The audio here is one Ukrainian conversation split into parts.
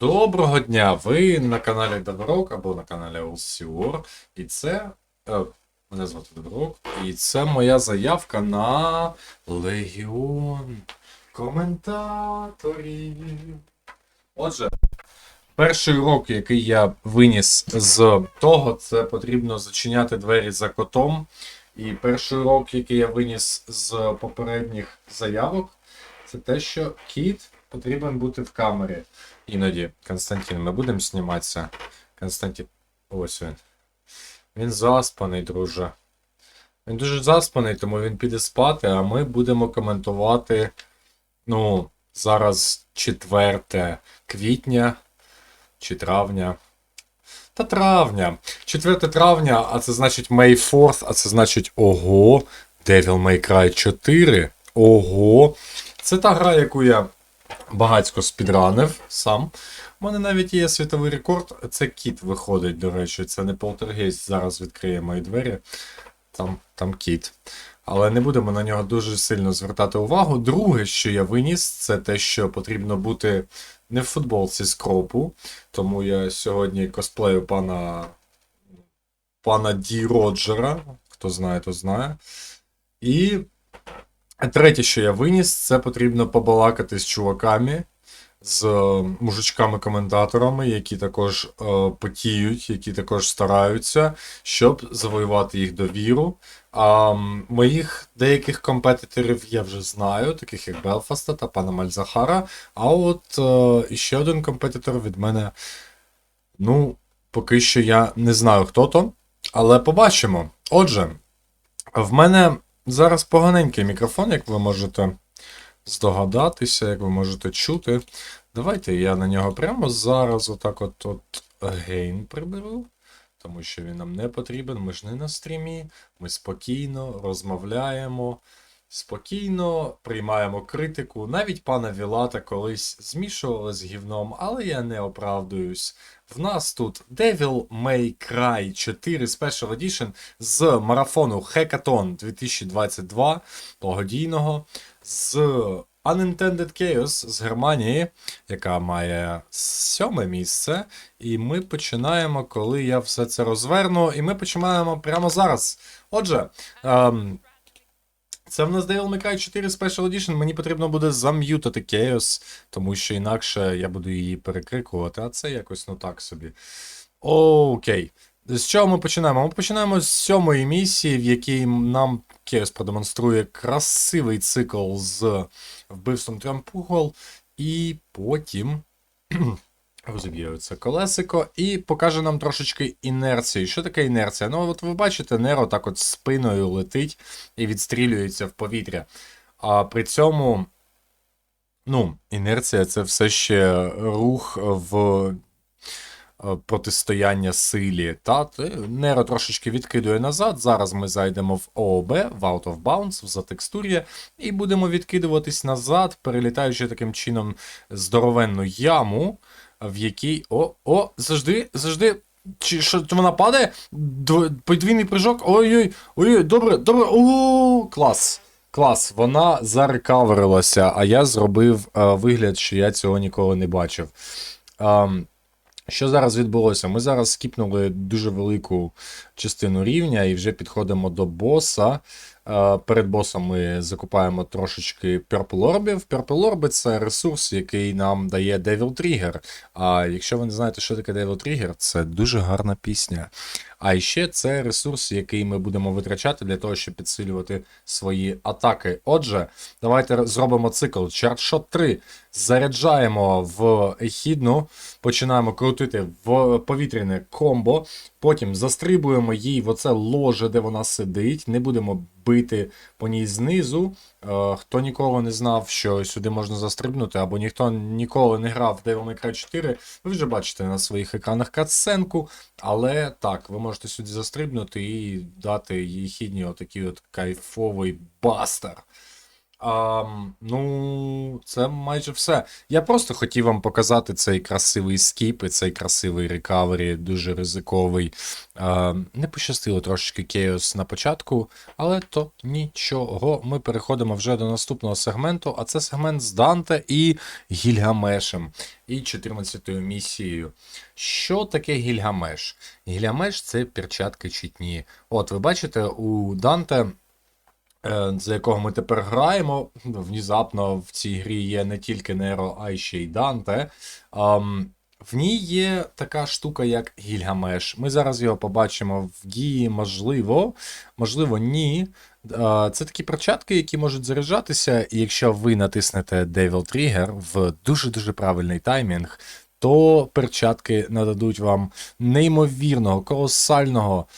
Доброго дня! Ви на каналі Доброк або на каналі Олсіор. І це. Е, мене звати Доброк. І це моя заявка на Легіон коментаторів. Отже, перший урок, який я виніс з того, це потрібно зачиняти двері за котом. І перший урок, який я виніс з попередніх заявок, це те, що кіт потрібен бути в камері. Іноді, Константин, ми будемо зніматися. Константин. Ось він. Він заспаний, друже. Він дуже заспаний, тому він піде спати, а ми будемо коментувати. Ну, зараз 4 квітня чи травня. Та травня. 4 травня, а це значить May 4, а це значить ого. Devil May Cry 4. Ого. Це та гра, яку я багацько спідранив сам. У мене навіть є світовий рекорд. Це кіт виходить, до речі. Це не полтергейст. Зараз відкриє мої двері. Там, там кіт. Але не будемо на нього дуже сильно звертати увагу. Друге, що я виніс, це те, що потрібно бути не в футболці з кропу. Тому я сьогодні косплею пана пана Ді Роджера. Хто знає, то знає. І третє, що я виніс, це потрібно побалакати з чуваками, з е, мужичками-коментаторами, які також е, потіють, які також стараються, щоб завоювати їх довіру. А моїх деяких компетиторів я вже знаю, таких як Белфаста та пана Мальзахара. А от е, іще один компетитор від мене. Ну, поки що я не знаю, хто то, але побачимо. Отже, в мене зараз поганенький мікрофон, як ви можете здогадатися, як ви можете чути. Давайте я на нього прямо зараз отак от, от гейн приберу, тому що він нам не потрібен. Ми ж не на стрімі. Ми спокійно розмовляємо, спокійно приймаємо критику. Навіть пана Вілата колись змішували з гівном, але я не оправдуюсь. В нас тут Devil May Cry 4 Special Edition з марафону Hackathon 2022 благодійного з Unintended Chaos з Германії, яка має сьоме місце. І ми починаємо, коли я все це розверну, і ми починаємо прямо зараз. Отже, ем, це в нас Devil May Cry 4 Special Edition. Мені потрібно буде зам'ютити Chaos, тому що інакше я буду її перекрикувати, а це якось ну так собі. Окей. З чого ми починаємо? Ми починаємо з сьомої місії, в якій нам Chaos продемонструє красивий цикл з вбивством Трампугол, і потім розіб'є це колесико і покаже нам трошечки інерції. Що таке інерція? Ну, от ви бачите, Неро так от спиною летить і відстрілюється в повітря. А при цьому, ну, інерція це все ще рух в е, протистояння силі. Та Неро трошечки відкидує назад. Зараз ми зайдемо в ООБ, в Out of Bounds, в затекстур'я, і будемо відкидуватись назад, перелітаючи таким чином здоровенну яму, в якій. О, о, завжди, завжди. Чи що вона падає? Подвійний прыжок. Ой-ой, ой, добре, добре. О, клас. Клас, вона зарекаверилася, а я зробив е, вигляд, що я цього ніколи не бачив. Ем, що зараз відбулося? Ми зараз скіпнули дуже велику частину рівня і вже підходимо до боса. Е, Перед босом ми закупаємо трошечки Purple Orbів. Purple Orb – це ресурс, який нам дає Devil Trigger. А якщо ви не знаєте, що таке Devil Trigger, це дуже гарна пісня. А ще це ресурс, який ми будемо витрачати для того, щоб підсилювати свої атаки. Отже, давайте зробимо цикл. Чартшот 3. Заряджаємо в ехідну, починаємо крутити в повітряне комбо. Потім застрибуємо їй в оце ложе, де вона сидить. Не будемо бити по ній знизу. Е, хто ніколи не знав, що сюди можна застрибнути, або ніхто ніколи не грав в Devil May Cry 4, ви вже бачите на своїх екранах катсценку. Але так, ви можете сюди застрибнути і дати їй отакий от кайфовий бастер. А, ну, це майже все. Я просто хотів вам показати цей красивий скіп і цей красивий рекавері, дуже ризиковий. А, не пощастило трошечки Chaos на початку, але то нічого. Ми переходимо вже до наступного сегменту, а це сегмент з Данте і Гільгамешем, і 14-ю місією. Що таке Гільгамеш? Гільгамеш це перчатки чітні. От, ви бачите, у Данте. Е, За якого ми тепер граємо. Внезапно в цій грі є не тільки Неро, а й ще й Данте. Ам, в ній є така штука, як Гільгамеш. Ми зараз його побачимо в дії, можливо, можливо, ні. Це такі перчатки, які можуть заряджатися, і якщо ви натиснете Devil Trigger в дуже-дуже правильний таймінг, то перчатки нададуть вам неймовірного, колосального е,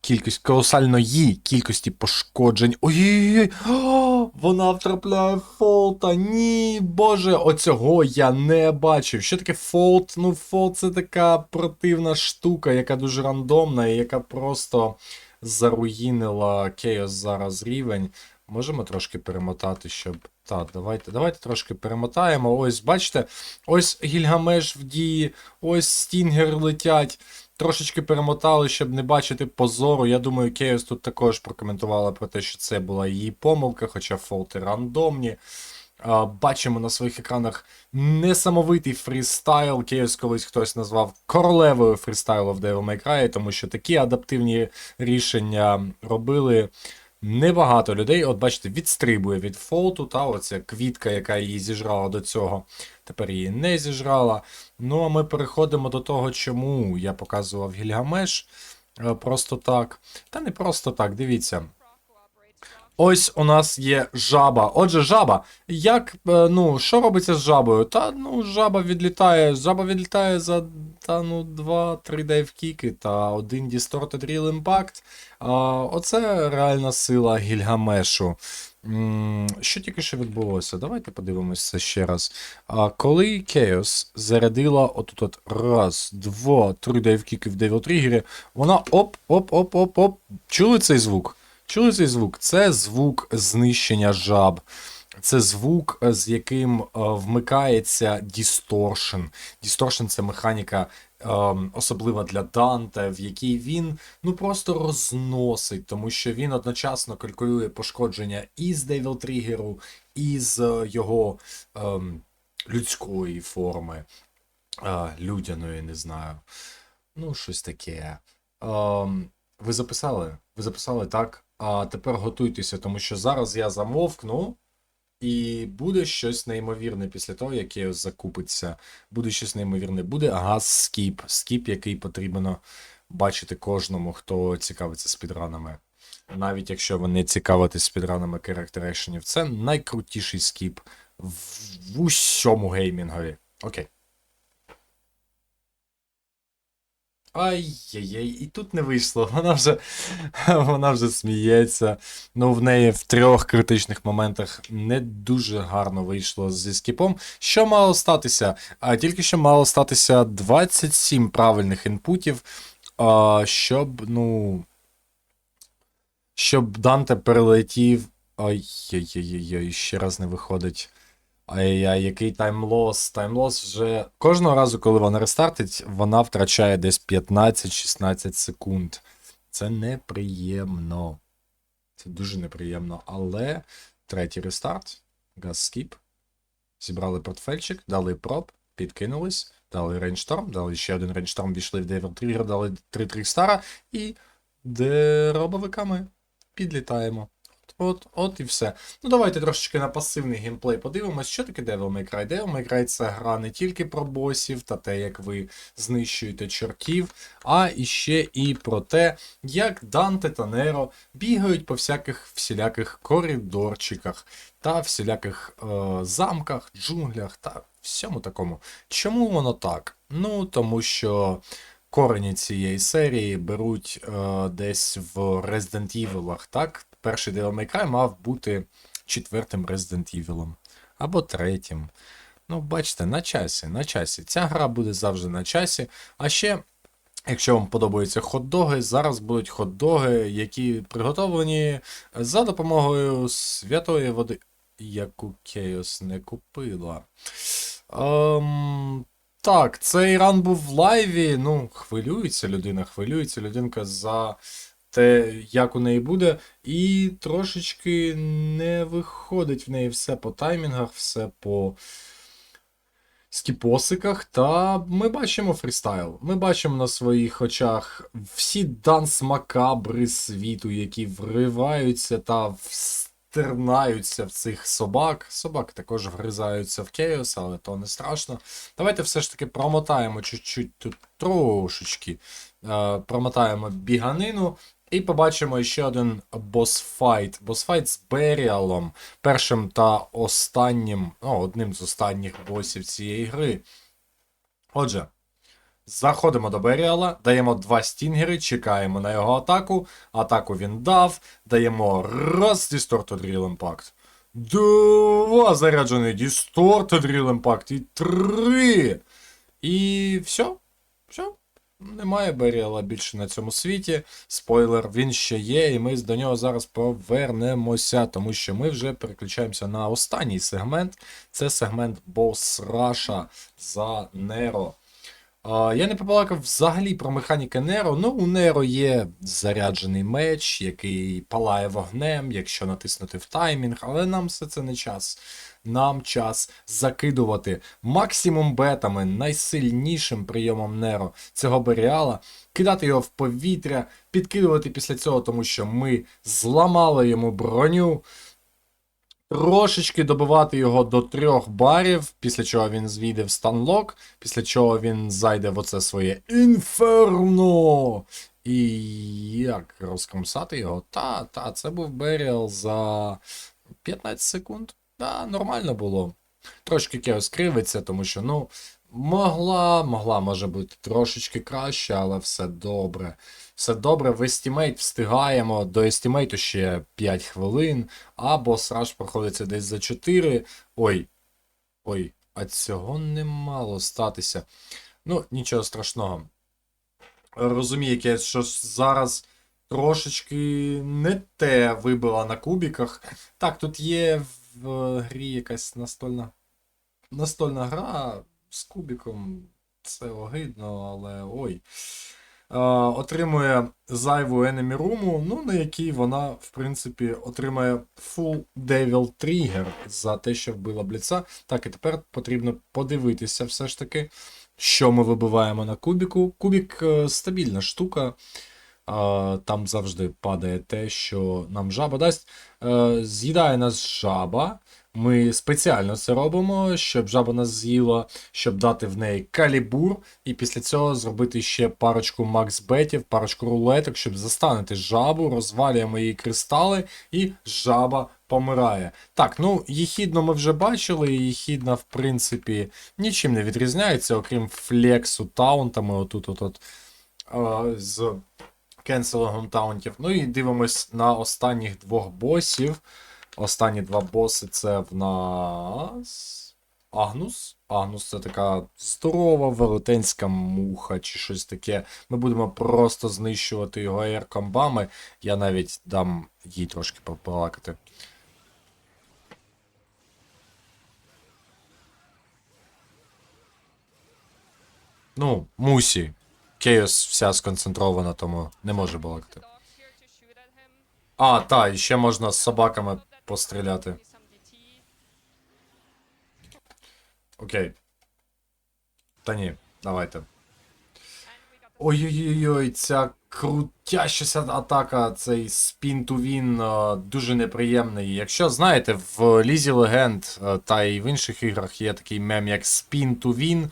кількість, колосальної кількості пошкоджень. Ой-ой-ой! Вона втрапляє фолта. Ні, боже, оцього я не бачив. Що таке фолт? Ну, фолт це така противна штука, яка дуже рандомна і яка просто заруїнила Chaos зараз рівень. Можемо трошки перемотати, щоб. Так, давайте, давайте трошки перемотаємо. Ось, бачите, ось Гільгамеш в дії, ось Стінгер летять. Трошечки перемотали, щоб не бачити позору. Я думаю, Кейс тут також прокоментувала про те, що це була її помилка, хоча фолти рандомні. Бачимо на своїх екранах несамовитий фрістайл. Кейс колись хтось назвав королевою фрістайлу в Devil May Cry, тому що такі адаптивні рішення робили небагато людей. От бачите, відстрибує від фолту, та оця квітка, яка її зіжрала до цього, тепер її не зіжрала. Ну, а ми переходимо до того, чому я показував Гільгамеш. Е, Просто так. Та не просто так, дивіться. Ось у нас є жаба. Отже, жаба. Як, е, ну, що робиться з жабою? Та ну, жаба відлітає. Жаба відлітає за та, ну, 2-3 дайвкіки та один Distorted Real Impact. А, оце реальна сила Гільгамешу. Що тільки що відбулося? Давайте подивимося ще раз. А, коли Chaos зарядила отут от раз, два, три дайвкіки в Devil Trigger, вона оп-оп-оп-оп-оп. Чули цей звук? Чули цей звук? Це звук знищення жаб. Це звук, е, з яким е, вмикається дісторшн. Дісторшн це механіка е, особлива для Данте, в якій він ну просто розносить, тому що він одночасно калькулює пошкодження і з Devil Тригеру, і з е, його е, людської форми, е, людяної, не знаю. Ну, щось таке. Ем, ви записали? Ви записали так? А тепер готуйтеся, тому що зараз я замовкну, і буде щось неймовірне після того, як я закупиться. Буде щось неймовірне. Буде газ скіп. Скіп, який потрібно бачити кожному, хто цікавиться спідранами. Навіть якщо ви не цікавитесь спідранами керактерешенів, це найкрутіший скіп в усьому геймінгові. Окей. Ай-яй-яй, і тут не вийшло. Вона вже, вона вже сміється. Ну, в неї в трьох критичних моментах не дуже гарно вийшло зі скіпом. Що мало статися? А тільки що мало статися 27 правильних інпутів, а, щоб, ну. Щоб Данте перелетів. Ай-яй-яй-яй, ще раз не виходить. Ай-яй, який таймлос. Таймлос вже кожного разу, коли вона рестартить, вона втрачає десь 15-16 секунд. Це неприємно. Це дуже неприємно. Але третій рестарт. Газ скіп. Зібрали портфельчик, дали проб, підкинулись, дали рейншторм, дали ще один рейншторм, війшли в Девер Тригер, дали 3-3 стара і деробовиками підлітаємо. От, от і все. Ну давайте трошечки на пасивний геймплей подивимось, що таке Devil May Cry. Devil May Cry це гра не тільки про босів та те, як ви знищуєте чортів, а іще і про те, як Данте та Неро бігають по всяких всіляких коридорчиках та всіляких е, замках, джунглях та всьому такому. Чому воно так? Ну, тому що. Корені цієї серії беруть е, десь в Resident Evil, так? Перший Devil May Cry мав бути четвертим Resident Evil. Або третім. Ну, бачите, на часі, на часі. Ця гра буде завжди на часі. А ще Якщо вам подобаються хот-доги, зараз будуть хот-доги, які приготовлені за допомогою святої води, яку Кейос не купила. Ем, так, цей ран був в лайві. Ну, хвилюється людина, хвилюється людинка за те, як у неї буде, і трошечки не виходить в неї все по таймінгах, все по скіпосиках, та ми бачимо фрістайл. Ми бачимо на своїх очах всі данс-макабри світу, які вриваються та встернаються в цих собак. Собак також вгризаються в Кейос, але то не страшно. Давайте все ж таки промотаємо чуть-чуть тут трошечки. Е, промотаємо біганину. І побачимо ще один босфайт. Босфайт з Беріалом, першим та останнім, ну, одним з останніх босів цієї гри. Отже, заходимо до Беріала, даємо два стінгери, чекаємо на його атаку. Атаку він дав. Даємо раз Distorted Drill Impact. Два заряджений Distorted Drill Impact. І три. І. Все. Немає Беріала більше на цьому світі. Спойлер, він ще є, і ми до нього зараз повернемося, тому що ми вже переключаємося на останній сегмент. Це сегмент Бос Раша за Неро. Я не побалакав взагалі про механіки Неро. Ну, у Неро є заряджений меч, який палає вогнем, якщо натиснути в таймінг, але нам все це не час. Нам час закидувати максимум бетами, найсильнішим прийомом Неро цього Беріала, кидати його в повітря, підкидувати після цього, тому що ми зламали йому броню. Трошечки добивати його до трьох барів, після чого він звійде в станлок, після чого він зайде в оце своє інферно. І як розкомсати його? Та, та, це був Беріал за 15 секунд. Та, нормально було. Трошки Кеос кривиться, тому що, ну, могла, могла, може бути трошечки краще, але все добре. Все добре, в Estimate встигаємо. До Estimate ще 5 хвилин, або сраж проходиться десь за 4. Ой. Ой, а цього не мало статися. Ну, нічого страшного. Розумію, що зараз трошечки не те вибила на кубіках. Так, тут є в грі якась настольна. Настольна гра з кубіком. Це огидно, але ой. Отримує зайву Enemy Room, ну, на якій вона, в принципі, отримає Full Devil Trigger за те, що вбила Бліца. Так, і тепер потрібно подивитися все ж таки, що ми вибиваємо на кубіку. Кубік е, стабільна штука. Там завжди падає те, що нам жаба дасть. Е, з'їдає нас жаба. Ми спеціально це робимо, щоб жаба нас з'їла, щоб дати в неї калібур, і після цього зробити ще парочку макс-бетів, парочку рулеток, щоб застанити жабу, розвалюємо її кристали, і жаба помирає. Так, ну їхідно ми вже бачили, їхідна, в принципі, нічим не відрізняється, окрім флексу таунтами, отут от, з кенселингом таунтів. Ну і дивимось на останніх двох босів. Останні два боси це в нас. Агнус. Агнус це така здорова велетенська муха чи щось таке. Ми будемо просто знищувати його аеркомбами. Я навіть дам їй трошки побалакати. Ну, мусі. Кейос вся сконцентрована, тому не може балакати. А, та, і ще можна з собаками постріляти. Окей. Та ні, давайте. Ой-ой-ой, ця крутящася атака, цей спін ту він дуже неприємний. Якщо знаєте, в Лізі Легенд е, та й в інших іграх є такий мем, як спін ту він.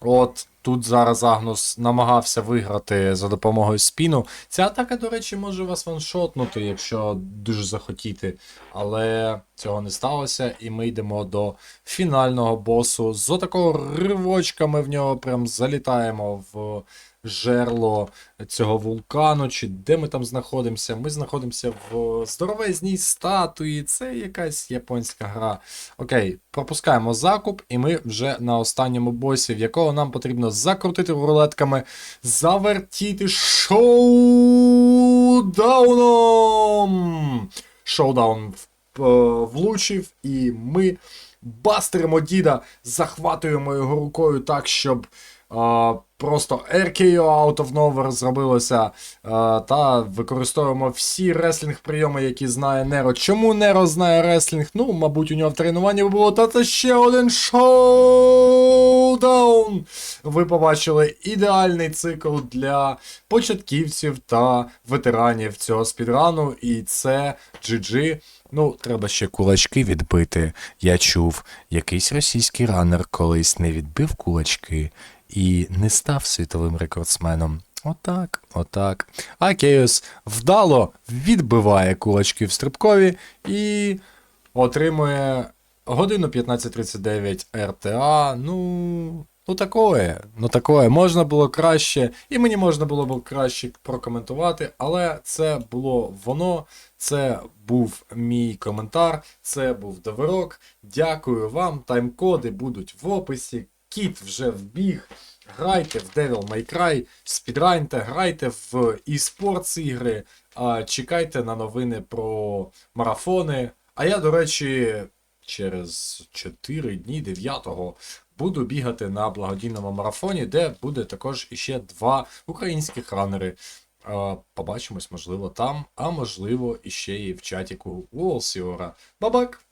От тут зараз Агнус намагався виграти за допомогою спіну. Ця атака, до речі, може вас ваншотнути, якщо дуже захотіти. Але цього не сталося, і ми йдемо до фінального босу. З отакого ривочка ми в нього прям залітаємо в жерло цього вулкану, чи де ми там знаходимося. Ми знаходимося в здоровезній статуї. Це якась японська гра. Окей, пропускаємо закуп, і ми вже на останньому босі, в якого нам потрібно закрутити рулетками, завертіти шоудауном. Шоудаун е, влучив, і ми бастеримо діда, захватуємо його рукою так, щоб просто RKO Out of Nowhere зробилося. а, та використовуємо всі реслінг прийоми, які знає Неро. Чому Неро знає реслінг? Ну, мабуть, у нього в тренуванні було, та це ще один шоудаун. Ви побачили ідеальний цикл для початківців та ветеранів цього спідрану, і це GG. Ну, треба ще кулачки відбити. Я чув, якийсь російський ранер колись не відбив кулачки і не став світовим рекордсменом. Отак, отак. А Кейос вдало відбиває кулачки в стрибкові і отримує годину 15.39 РТА. Ну. Ну такое, ну такое, можна було краще, і мені можна було б краще прокоментувати, але це було воно, це був мій коментар, це був доверок. Дякую вам. Тайм-коди будуть в описі. Кіт вже вбіг. Грайте в Devil May Cry, спідраньте, грайте в e-sports ігри, чекайте на новини про марафони. А я, до речі, через 4 дні 9-го буду бігати на благодійному марафоні, де буде також іще два українських ранери. Побачимось, можливо, там, а можливо, іще і в чаті Уолсіора. Бабак!